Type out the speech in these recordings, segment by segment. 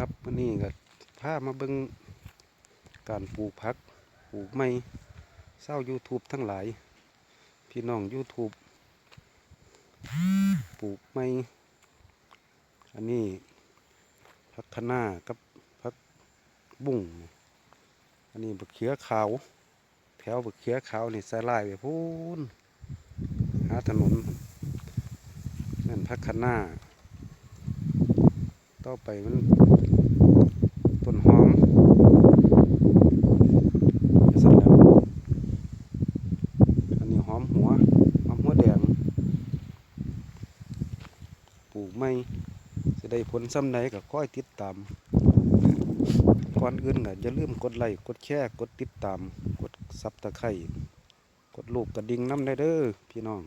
ครับวันนี้ก็พามาเบิ่งการปลูกผักปลูกไม้เศร้า YouTube ทั้งหลาย พี่น้อง YouTube ปลูกไม้อันนี้ผักคะน้ากับผักบุ้งอันนี้บักเขือขาว แถวบักเขือขาวนี่ใส่ลายไปพูนหาถนนนั่นผักคะน้าต่อไปมัน ต้นหอมเสร็จแล้วอันนี้หอมหัว หอมหัวแดง ปลูกไม่จะได้ผลซ้ำไหนก็ค่อยติดตามก่อนอื่นก็อย่าลืมกดไลค์กดแชร์กดติดตาม กดซับตะไคร่กดลูกกระดิ่งน้ำได้เด้อพี่น้อง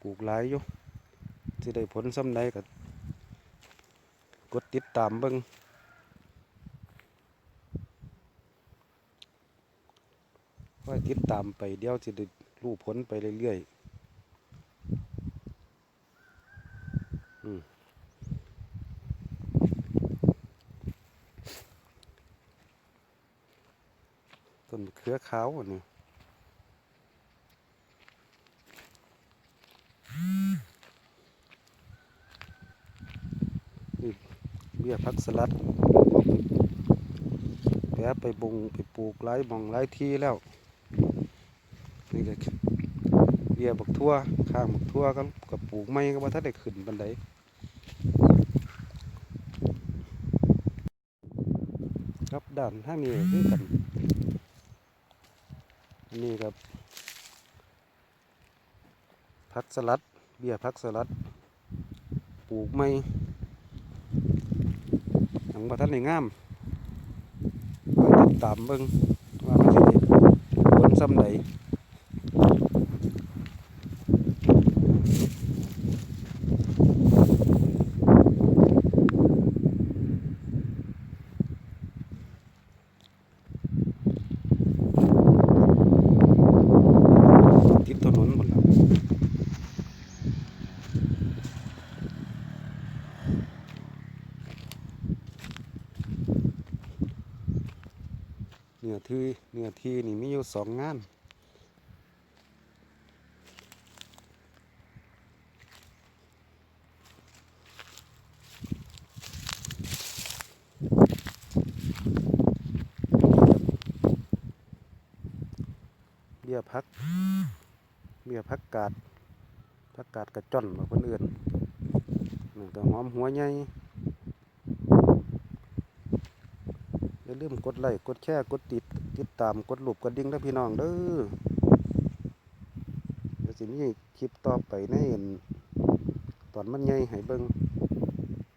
ปลูกหลายอยู่สิได้ผลซ้ำใดก็กดติดตามเบิ่งค่อยติดตามไปเดี๋ยวสิได้ รู้ผลไปเรื่อยๆอืมต้นเครือขาวอันนี้เบี้ยพักสลัดแปะไปบงไปปลูกหลายหมองหลายที่แล้ว นี่ก็เบี้ยบักทั่วข้างบักทั่วก็กับปลูกไม้ก็ว่าถ้าได้ขึ้นบันไดครับด้านทางนี้คือกันอันนี้ครับพักสลัด เบี้ยพักสลัด ปลูกไม้หนังประทันในงามติดตามเบิ่งว่ามันสิได้ผลซ้ำใดถนนหมดแล้ว เนื้อที่เนื้อที่นี่มีอยู่สองงานเบี้ยพักเบี้ยพักกาดพักกาดกระจ่อนกว่าคนอื่นนี่ก็หอมหัวใหญ่ อย่าลืมกดไลค์กดแชร์กดติดติดตามกดลูกกระดิ่งนะพี่น้องเด้อเดี๋ยวสิมีคลิปต่อไปในอันตอนมันใหญ่ให้เบิ่ง